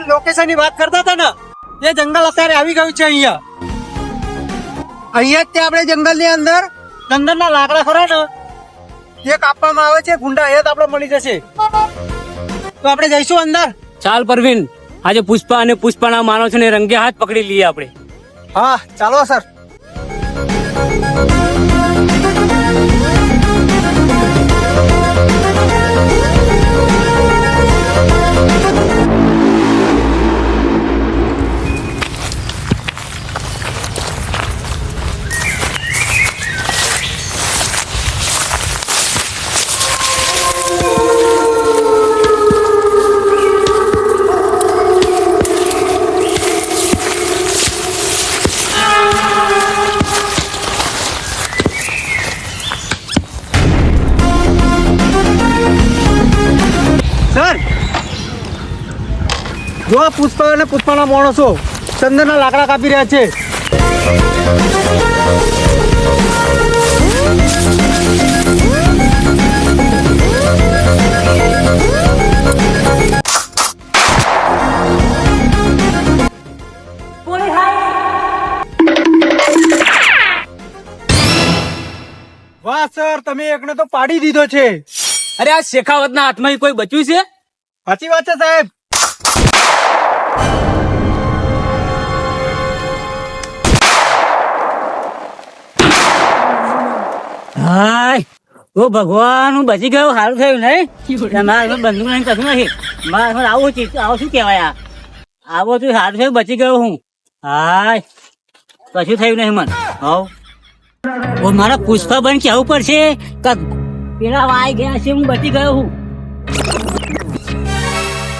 ની વાત કરતા હતા ને એ જંગલ અત્યારે આવી ગયું છે અહીંયા. અહીંયા જ તે આપણે જંગલની અંદર ચંદનના લાકડા ખરા ને એ કાપવામાં આવે છે ગુંડા એ જ આપણે મળી જશે. તો આપણે જઈશું અંદર. ચાલ પરવીન આજે પુષ્પા અને પુષ્પાના માણસો ને રંગે હાથ પકડી લઈએ આપણે. હા ચાલો સર. જો આ પુષ્પા અને પુષ્પાના માણસો ચંદનના લાકડા કાપી રહ્યા છે. વાહ સર તમે એકને તો પાડી દીધો છે. અરે આ શેખાવતના હાથમાં કોઈ બચ્યું છે? સાચી વાત છે સાહેબ. ઓ ભગવાન હું બચી ગયો સારું થયું નહીં મારે બંદૂક લઈને કશું નથી. મારા આવું ચીજ આવું શું કહેવાય આ? આવો તું સારું થયું બચી ગયો હું. હાય. કશું થયું નહીં મને. હવ. ઓ મારા પુષ્પા બન કેવું પડશે કે પેલા વાઈ ગયા છે હું બચી ગયો હું.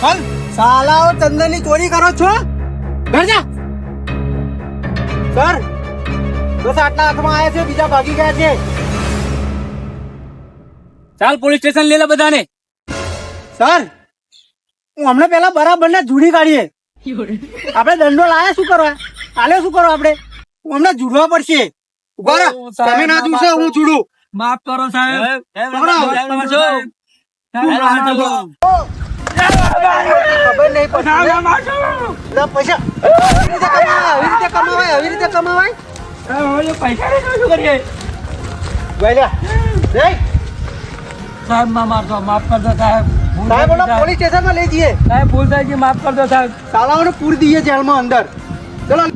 હલ સાલાઓ ચંદનની ચોરી કરો છો? ઘર જા. સર બસ આટલા હાથમાં આવ્યા છે બીજા ભાગી ગયા છે. ચાલ પોલીસ સ્ટેશન લે લે બધાને. સર હું હમણાં પેલા બરાબર ને જુડી કાઢીએ. આપણે દંડો લાયા શું કરવા? આલે શું કરો આપણે? હું હમણાં જુડવા પડશે. ઊભા રહો. તમે ના જુડશો હું જુડું. માફ કરો સાહેબ. ખબર નહીં પૈસા આવી રીતે કમાવાય આવી રીતે કમાવાય પૈસા રીતે સાહેબમાં મારતો માફ કરજો સાહેબ. સાહેબ ઓલા પોલીસ પોલીસ સ્ટેશનમાં લઈ જઈએ. સાહેબ ભૂલ થાય ગઈ માફ કરજો સાહેબ. સાલાઓને પૂરી દઈએ જેલમાં અંદર. ચલો.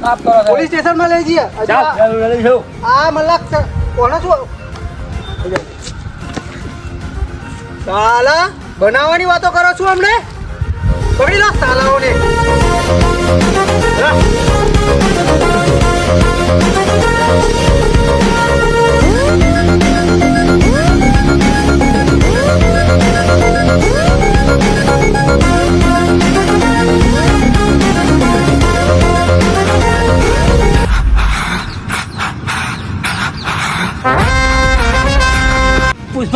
માફ કરો પોલીસ સ્ટેશનમાં લઈ જઈએ. આ- સ- કોને શું? સાલા બનાવવાની વાતો કરો છો અમને? પકડી લો સાલાઓને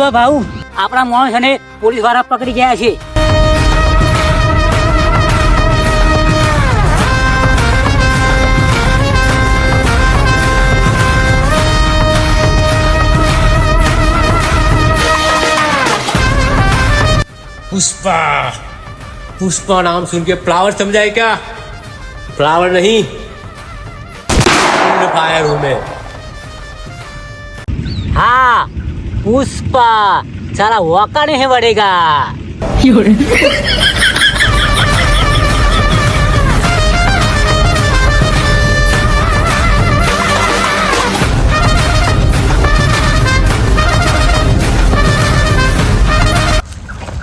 લા. પુષ્પા ભાઉ આપણા માણસ અને પોલીસ વાળા પકડી ગયા છે पुष्पा पुष्पा नाम सुन के फ्लावर समझाए क्या फ्लावर नहीं फायर हूं मैं हाँ પુષ્પા. સારા હોકા નહીં વળેગા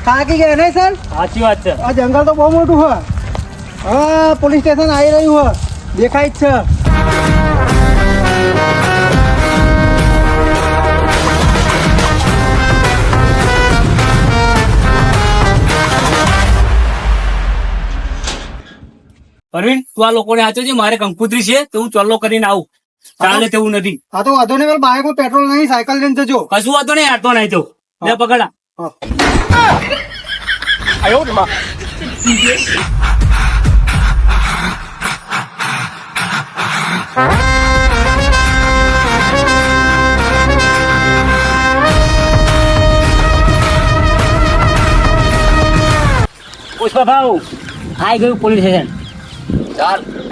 થાકી ગયા નહીં સર? સાચી વાત છે. આ જંગલ તો બહુ મોટું હોય હા પોલીસ સ્ટેશન આવી રહ્યું હોય દેખાય છે. પરવીન તું આ લોકોને આચો છે મારે કંકુતરી છે તો હું ચોલ્લો કરીને આવું. ચાલે તેવું નથી. હા તો વાંધો નહીં બાઇકમાં પેટ્રોલ નહીં સાયકલ લઈને જજો. કશું વાંધો નહીં આટલો નહીં તો. લે પકડા પુષ્પા ભાઉ આઈ ગયું પોલીસ સ્ટેશન. hospital.